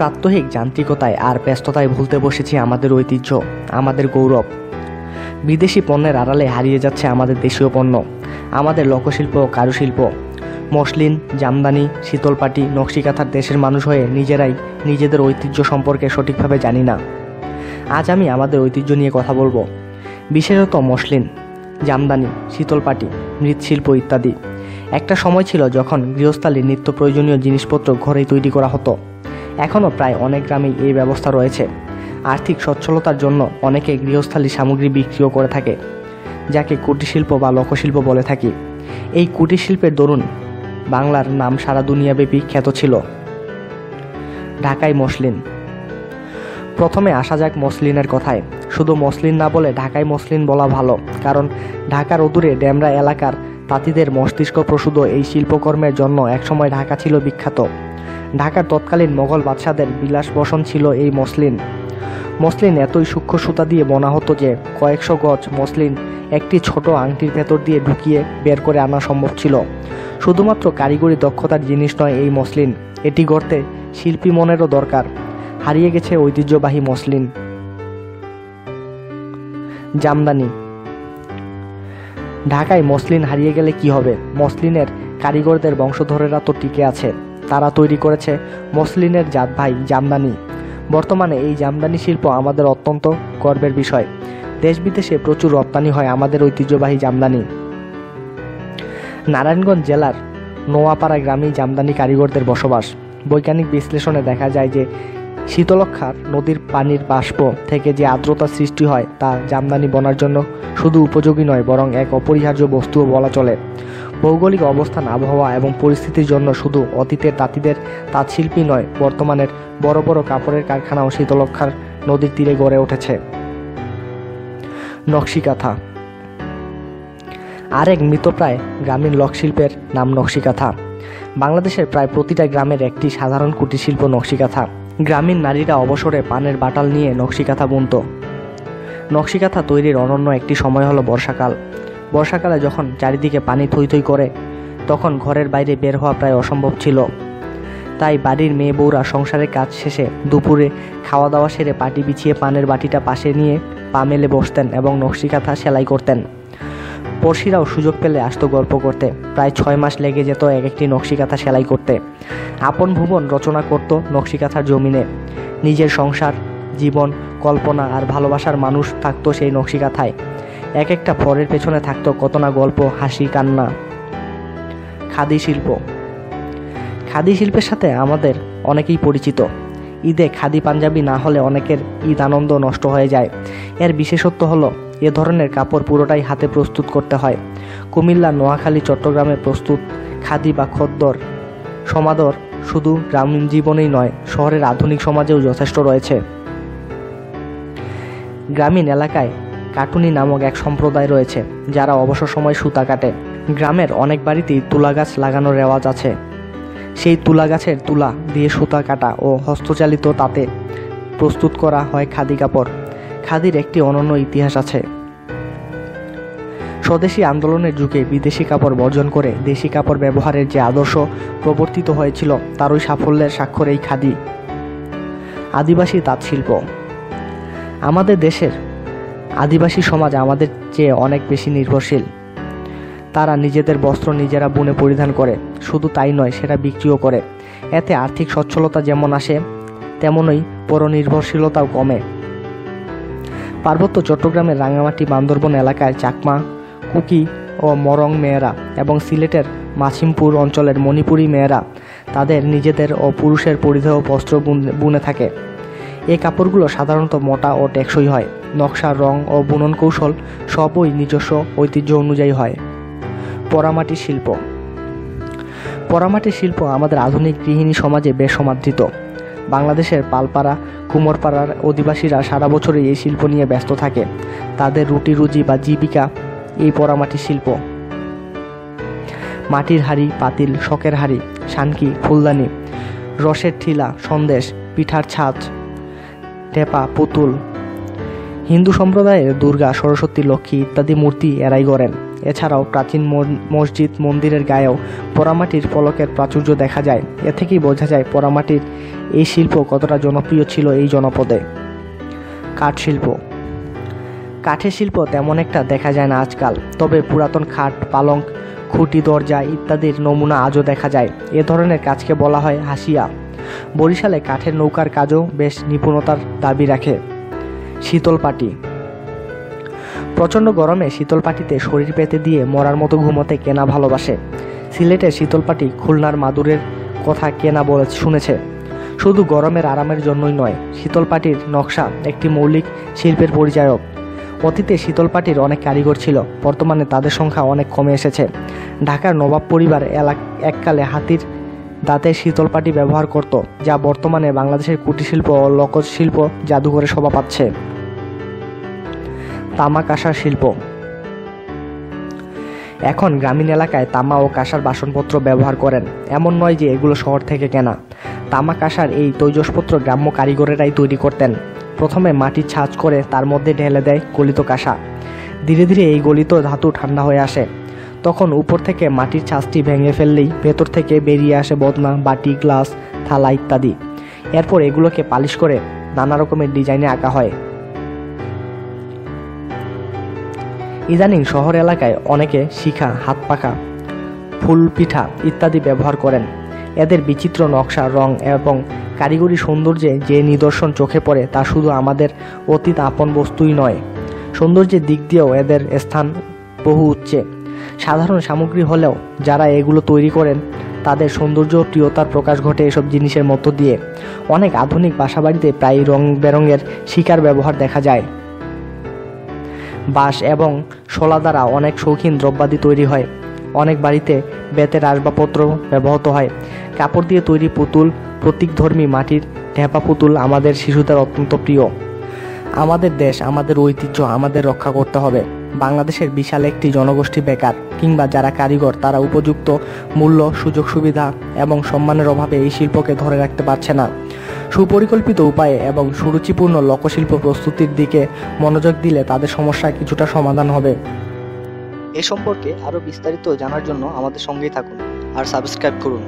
প্রাত্যহিক যান্ত্রিকতায় আর ব্যস্ততায় ভুলতে বসেছি আমাদের ঐতিহ্য, আমাদের গৌরব। বিদেশি পণ্যের আড়ালে হারিয়ে যাচ্ছে আমাদের দেশীয় পণ্য, আমাদের লোকশিল্প ও কারুশিল্প। মসলিন, জামদানি, শীতলপাটি, নকশিকাথার দেশের মানুষ হয়ে নিজেরাই নিজেদের ঐতিহ্য সম্পর্কে সঠিকভাবে জানি না। আজ আমি আমাদের ঐতিহ্য নিয়ে কথা বলব। বিশেষত মসলিন, জামদানি, শীতলপাটি, মৃৎশিল্প ইত্যাদি। একটা সময় ছিল যখন গৃহস্থালীর নিত্য প্রয়োজনীয় জিনিসপত্র ঘরেই তৈরি করা হতো। এখনও প্রায় অনেক গ্রামেই এই ব্যবস্থা রয়েছে। আর্থিক সচ্ছলতার জন্য অনেকে গৃহস্থালী সামগ্রী বিক্রিও করে থাকে, যাকে কুটিরশিল্প বা লোকশিল্প বলে থাকি। এই কুটিরশিল্পের দরুন বাংলার নাম সারা দুনিয়াব্যাপী খ্যাত ছিল। ঢাকাই মসলিন। প্রথমে আসা যাক মসলিনের কথায়। শুধু মসলিন না বলে ঢাকাই মসলিন বলা ভালো, কারণ ঢাকার অদূরে ডেমরা এলাকার তাঁতিদের মস্তিষ্ক প্রসূত এই শিল্পকর্মের জন্য একসময় ঢাকা ছিল বিখ্যাত। ঢাকার তৎকালীন মোগল বাদশাদের বিলাস বসন ছিল এই মসলিন। মসলিন এতই সূক্ষ্ম সুতা দিয়ে বোনা হতো যে কয়েকশো গজ মসলিন একটি ছোট আংটির ভেতর দিয়ে ঢুকিয়ে বের করে আনা সম্ভব ছিল। শুধুমাত্র কারিগরি দক্ষতার জিনিস নয় এই মসলিন। এটি গড়তে শিল্পী মনেরও দরকার। হারিয়ে গেছে ঐতিহ্যবাহী মসলিন। জামদানি। ঢাকায় মসলিন হারিয়ে গেলে কি হবে? মসলিনের কারিগরদের বংশধরেরা তো টিকে আছে। তারা তৈরি করেছে মসলিনের জাত ভাই জামদানি। বর্তমানে এই জামদানি শিল্প আমাদের অত্যন্ত গর্বের বিষয়। দেশ বিদেশে প্রচুর রপ্তানি হয় আমাদের ঐতিহ্যবাহী জামদানি। নারায়ণগঞ্জ জেলার নোয়াপাড়া গ্রামেই জামদানি কারিগরদের বসবাস। বৈজ্ঞানিক বিশ্লেষণে দেখা যায় যে শীতলক্ষার নদীর পানির বাষ্প থেকে যে আর্দ্রতা সৃষ্টি হয় তা জামদানি বনার জন্য শুধু উপযোগী নয়, বরং এক অপরিহার্য বস্তুও বলা চলে। ভৌগোলিক অবস্থান, আবহাওয়া এবং পরিস্থিতির জন্য শুধু অতীতের তাঁতিদের তাঁতশিল্পী নয়, বর্তমানের বড় বড় কাপড়ের কারখানাও শীতলক্ষার নদীর তীরে গড়ে উঠেছে। নকশিকাথা। আরেক মৃতপ্রায় গ্রামীণ লোকশিল্পের নাম নকশিকাথা। বাংলাদেশের প্রায় প্রতিটা গ্রামের একটি সাধারণ কুটিরশিল্প নকশিকাথা। গ্রামীণ নারীরা অবসরে পানের বাটাল নিয়ে নকশিকাথা বুনত। নকশিকাথা তৈরির অনন্য একটি সময় হলো বর্ষাকাল। বর্ষাকালে যখন চারিদিকে পানি থই থই করে, তখন ঘরের বাইরে বের হওয়া প্রায় অসম্ভব ছিল। তাই বাড়ির মেয়ে বউরা সংসারের কাজ শেষে দুপুরে খাওয়া দাওয়া সেরে পাটি বিছিয়ে পানের বাটিটা পাশে নিয়ে পা মেলে বসতেন এবং নকশিকাথা সেলাই করতেন। পড়শিরাও সুযোগ পেলে আসতো গল্প করতে। প্রায় ছয় মাস লেগে যেত এক একটি নকশিকাথা সেলাই করতে। আপন ভুবন রচনা করত নকশিকাথার জমিনে। নিজের সংসার, জীবন, কল্পনা আর ভালোবাসার মানুষ থাকতো সেই নকশিকাথায়। এক একটা ফরের পেছনে থাকতো কত না গল্প, হাসি, কান্না। খাদি শিল্প। খাদি শিল্পের সাথে আমাদের অনেকেই পরিচিত। ঈদে খাদি পাঞ্জাবি না হলে অনেকের ঈদ আনন্দ নষ্ট হয়ে যায়। এর বিশেষত্ব হলো, এ ধরনের কাপড় পুরোটাই হাতে প্রস্তুত করতে হয়। কুমিল্লা, নোয়াখালী, চট্টগ্রামে প্রস্তুত খাদি বা খদ্দর সমাদর শুধু গ্রামীণ জীবনেই নয়, শহরের আধুনিক সমাজেও যথেষ্ট রয়েছে। গ্রামীণ এলাকায় কাটুনি নামক এক সম্প্রদায় রয়েছে, যারা অবসর সময় সুতা কাটে। গ্রামের অনেক বাড়িতেই তুলা গাছ লাগানোর রেওয়াজ আছে। সেই তুলা গাছের তুলা দিয়ে সুতা কাটা ও হস্তচালিত তাতে প্রস্তুত করা হয় খাদি কাপড়। খাদির একটি অনন্য ইতিহাস আছে। স্বদেশি আন্দোলনের যুগে বিদেশি কাপড় বর্জন করে দেশি কাপড় ব্যবহারের যে আদর্শ প্রবর্তিত হয়েছিল তারই সাফল্যের স্বাক্ষর এই খাদি। আদিবাসী তাঁত শিল্প আমাদের দেশের আদিবাসী সমাজ আমাদের চেয়ে অনেক বেশি নির্ভরশীল। তারা নিজেদের বস্ত্র নিজেরা বুনে পরিধান করে, শুধু তাই নয়, সেটা বিক্রিও করে। এতে আর্থিক সচ্ছলতা যেমন আসে, তেমনই পরনির্ভরশীলতাও কমে। পার্বত্য চট্টগ্রামের রাঙামাটি বান্দরবন এলাকায় চাকমা, কুকি ও মরং মেয়েরা এবং সিলেটের মাছিমপুর অঞ্চলের মণিপুরী মেয়েরা তাদের নিজেদের ও পুরুষের পরিধেয় বস্ত্র বুন- বুনে থাকে। এই কাপড়গুলো সাধারণত মোটা ও টেকসই হয়। নকশা, রং ও বুনন কৌশল সবই নিজস্ব ঐতিহ্য অনুযায়ী হয়। পোড়ামাটি শিল্প। পোড়ামাটি শিল্প আমাদের আধুনিক গৃহিণী সমাজে বেশ সমাদৃত। বাংলাদেশের পালপাড়া, কুমোরপাড়ার অধিবাসীরা সারা বছরই এই শিল্প নিয়ে ব্যস্ত থাকে। তাদের রুটি, রুজি বা জীবিকা এই পোড়ামাটি শিল্প। মাটির হাড়ি, পাতিল, শখের হাড়ি, শানকি, ফুলদানি, রসের ঠিলা, সন্দেশ, পিঠার ছাঁচ টেপা, পুতুল হিন্দু সম্প্রদায়ের দুর্গা, সরস্বতী, লক্ষ্মী ইত্যাদি মূর্তি এরাই গড়েন। এছাড়াও প্রাচীন মসজিদ, মন্দিরের গায়েও পোড়ামাটির ফলকের প্রাচুর্য দেখা যায়। এ থেকেই বোঝা যায় পোড়ামাটির এই শিল্প কতটা জনপ্রিয় ছিল এই জনপদে। কাঠ শিল্প। কাঠের শিল্প তেমন একটা দেখা যায় না আজকাল, তবে পুরাতন খাট, পালঙ্ক, খুঁটি, দরজা ইত্যাদির নমুনা আজও দেখা যায়। এ ধরনের কাজকে বলা হয় হাসিয়া। বরিশালে কাঠের নৌকার কাজও বেশ নিপুণতার দাবি রাখে। শীতল পাটি। প্রচণ্ড গরমে শীতল পাটিতে শরীর পেতে দিয়ে মরার মতো ঘুমোতে কেনা ভালোবাসে। সিলেটে শীতল পাটি খুলনার মাদুরের কথা কেনা বলে শুনেছে। শুধু গরমের আরামের জন্যই নয়, শীতল পাটির নকশা একটি মৌলিক শিল্পের পরিচায়ক। অতীতে শীতল পাটির অনেক কারিগর ছিল, বর্তমানে তাদের সংখ্যা অনেক কমে এসেছে। ঢাকার নবাব পরিবার এলাক এককালে হাতির দাঁতে শীতল পাটি ব্যবহার করত, যা বর্তমানে বাংলাদেশের কুটিরশিল্প ও লোকশিল্প জাদুঘরে শোভা পাচ্ছে। তামা কাঁসার শিল্প। এখন গ্রামীণ এলাকায় তামা ও কাঁসার বাসনপত্র ব্যবহার করেন। এমন নয় যে এগুলো শহর থেকে কেনা। তামা কাঁসার এই তৈজসপত্র গ্রাম্য কারিগরেরাই তৈরি করতেন। প্রথমে মাটি ছাঁচ করে তার মধ্যে ঢেলে দেয় গলিত কাঁসা। ধীরে ধীরে এই গলিত ধাতু ঠান্ডা হয়ে আসে। তখন উপর থেকে মাটির ছাঁচটি ভেঙে ফেললেই ভেতর থেকে বেরিয়ে আসে বদনা, বাটি, গ্লাস, থালা ইত্যাদি। এরপর এগুলোকে পালিশ করে নানা রকমের ডিজাইনে আঁকা হয়। ইদানিং শহর এলাকায় অনেকে শিখা হাত পাখা ফুল পিঠা ইত্যাদি ব্যবহার করেন। এদের বিচিত্র নকশা, রং এবং কারিগরি সৌন্দর্যে যে নিদর্শন চোখে পড়ে তা শুধু আমাদের অতীত আপন বস্তুই নয়, সৌন্দর্যের দিক দিয়েও এদের স্থান বহু উচ্চে। সাধারণ সামগ্রী হলেও যারা এগুলো তৈরি করেন, তাদের সৌন্দর্য ও প্রিয়তার প্রকাশ ঘটে এসব জিনিসের মধ্য দিয়ে। অনেক আধুনিক বাসাবাড়িতে প্রায় রং বেরঙের শিকার ব্যবহার দেখা যায়। বাঁশ এবং শোলা দ্বারা অনেক শৌখিন দ্রব্যাদি তৈরি হয়। অনেক বাড়িতে বেতের আসবাবপত্র ব্যবহৃত হয়। কাপড় দিয়ে তৈরি পুতুল, প্রতীকধর্মী মাটির ঢেপা পুতুল আমাদের শিশুদের অত্যন্ত প্রিয়। আমাদের দেশ, আমাদের ঐতিহ্য, আমাদের রক্ষা করতে হবে। বাংলাদেশের বিশাল একটি জনগোষ্ঠী বেকার, কিংবা যারা কারিগর, তারা উপযুক্ত মূল্য সুযোগ সুবিধা এবং সম্মানের অভাবে এই শিল্পকে ধরে রাখতে পারছে না। সুপরিকল্পিত উপায়ে এবং সুরুচিপূর্ণ লোকশিল্প প্রস্তুতির দিকে মনোযোগ দিলে তাদের সমস্যা কিছুটা সমাধান হবে। এ সম্পর্কে আরও বিস্তারিত জানার জন্য আমাদের সঙ্গেই থাকুন আর সাবস্ক্রাইব করুন।